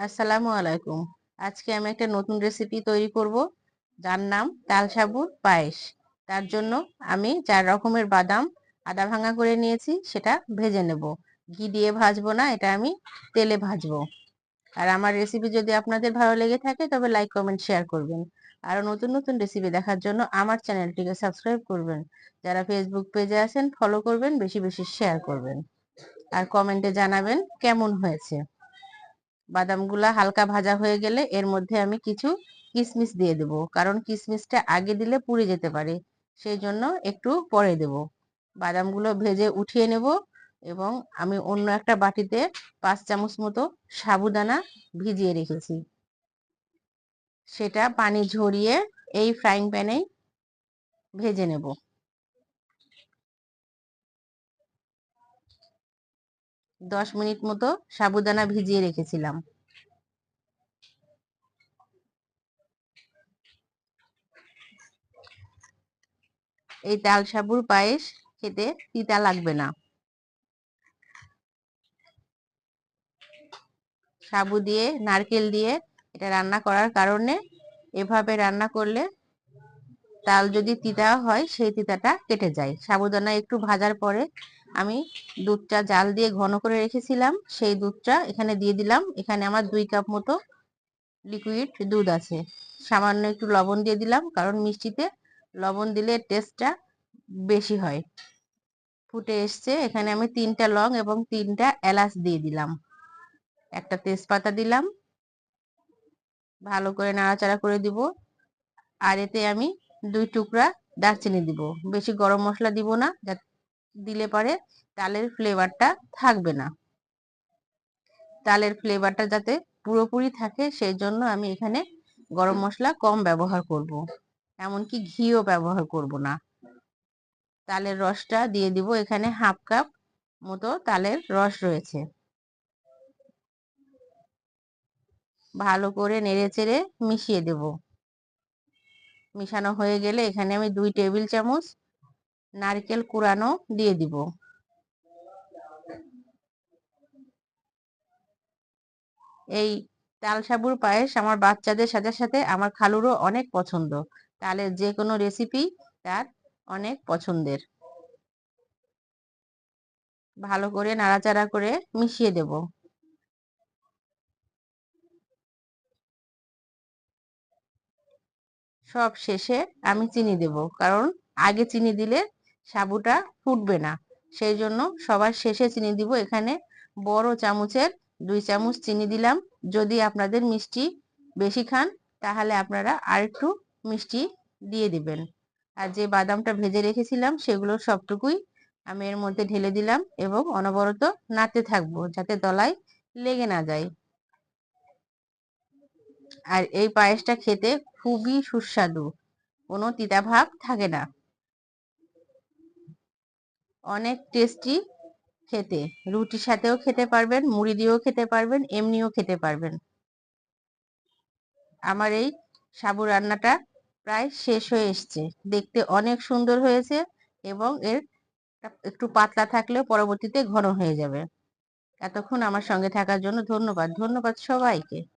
আসসালামু আলাইকুম। আজকে আমি একটা নতুন রেসিপি তৈরি করব, যার নাম তাল সাবুর পায়েস। তার জন্য আমি চার রকমের বাদাম আদা ভাঙা করে নিয়েছি, সেটা ভেজে নেব। ঘি দিয়ে ভাজবো না, এটা আমি তেলে ভাজবো। আর আমার রেসিপি যদি আপনাদের ভালো লেগে থাকে, তবে লাইক কমেন্ট শেয়ার করবেন। আরও নতুন নতুন রেসিপি দেখার জন্য আমার চ্যানেলটিকে সাবস্ক্রাইব করবেন। যারা ফেসবুক পেজে আছেন ফলো করবেন, বেশি বেশি শেয়ার করবেন। আর কমেন্টে জানাবেন কেমন হয়েছে। বাদামগুলা হালকা ভাজা হয়ে গেলে এর মধ্যে আমি কিছু কিশমিশ দিয়ে দেব। কারণ কিশমিশটা আগে দিলে পুড়ে যেতে পারে, সেই জন্য একটু পরে দেব। বাদামগুলো ভেজে উঠিয়ে নেব এবং আমি অন্য একটা বাটিতে পাঁচ চামচ মতো সাবুদানা ভিজিয়ে রেখেছি। সেটা পানি ঝরিয়ে এই ফ্রাইং প্যানেই ভেজে নেব। দশ মিনিট মতো সাবুদানা ভিজিয়ে রেখেছিলাম। এই তাল সাবুর পায়েস খেতে তিতা লাগবে না। সাবু দিয়ে, নারকেল দিয়ে এটা রান্না করার কারণে এভাবে রান্না করলে তাল যদি তিতা হয়, সেই তিতাটা কেটে যায়। সাবুদানা একটু ভাজার পরে আমি দুধটা জাল দিয়ে ঘন করে রেখেছিলাম, সেই দুধটা এখানে দিয়ে দিলাম। এখানে আমার দুই কাপ মতো লিকুইড দুধ আছে। সামান্য একটু লবণ দিয়ে দিলাম, কারণ মিষ্টিতে লবণ দিলে টেস্টটা বেশি হয়। ফুটে এসছে, এখানে আমি তিনটা লং এবং তিনটা এলাচ দিয়ে দিলাম। একটা তেজপাতা দিলাম। ভালো করে নাড়াচাড়া করে দিব। আর এতে আমি দুই টুকরা দারচিনি দিব। বেশি গরম মশলা দিব না দিলে পরে তালের ফ্লেভারটা থাকবে না। তালের ফ্লেভারটা যাতে পুরোপুরি থাকে সেই জন্য আমি এখানে গরম মশলা কম ব্যবহার করব। এমনকি ঘিও ব্যবহার করব না। তালের রসটা দিয়ে দিব এখানে হাফ কাপ মতো তালের রস রয়েছে। ভালো করে নেড়ে চেড়ে মিশিয়ে দেব। মিশানো হয়ে গেলে এখানে আমি দুই টেবিল চামচ নারকেল কুড়ানো দিয়ে দিব। এই তাল সাবুর পায়েস আমার বাচ্চাদের সাথে সাথে আমার খালুরও অনেক পছন্দ। তালের যে কোনো রেসিপি তার অনেক পছন্দের। ভালো করে নাড়াচাড়া করে মিশিয়ে দেব। সব শেষে আমি চিনি দেব, কারণ আগে চিনি দিলে সাবুটা ফুটবে না। সেই জন্য সবার শেষে চিনি দিব। এখানে বড় চামচের দুই চামচ চিনি দিলাম। যদি আপনাদের মিষ্টি বেশি খান, তাহলে আপনারা আর একটু মিষ্টি দিয়ে দিবেন। আর যে বাদামটা ভেজে রেখেছিলাম, সেগুলো সবটুকুই আমি এর মধ্যে ঢেলে দিলাম এবং অনবরত নাড়তে থাকব যাতে দলায় লেগে না যায়। আর এই পায়েসটা খেতে খুবই সুস্বাদু। কোনো তিতাভাব থাকে না। অনেক টেস্টি খেতে। রুটির সাথেও খেতে পারবেন, মুড়ি দিয়েও খেতে পারবেন, এমনিও খেতে পারবেন। আমার এই সাবু রান্নাটা প্রায় শেষ হয়ে এসছে। দেখতে অনেক সুন্দর হয়েছে এবং এর একটু পাতলা থাকলেও পরবর্তীতে ঘন হয়ে যাবে। এতক্ষণ আমার সঙ্গে থাকার জন্য ধন্যবাদ। ধন্যবাদ সবাইকে।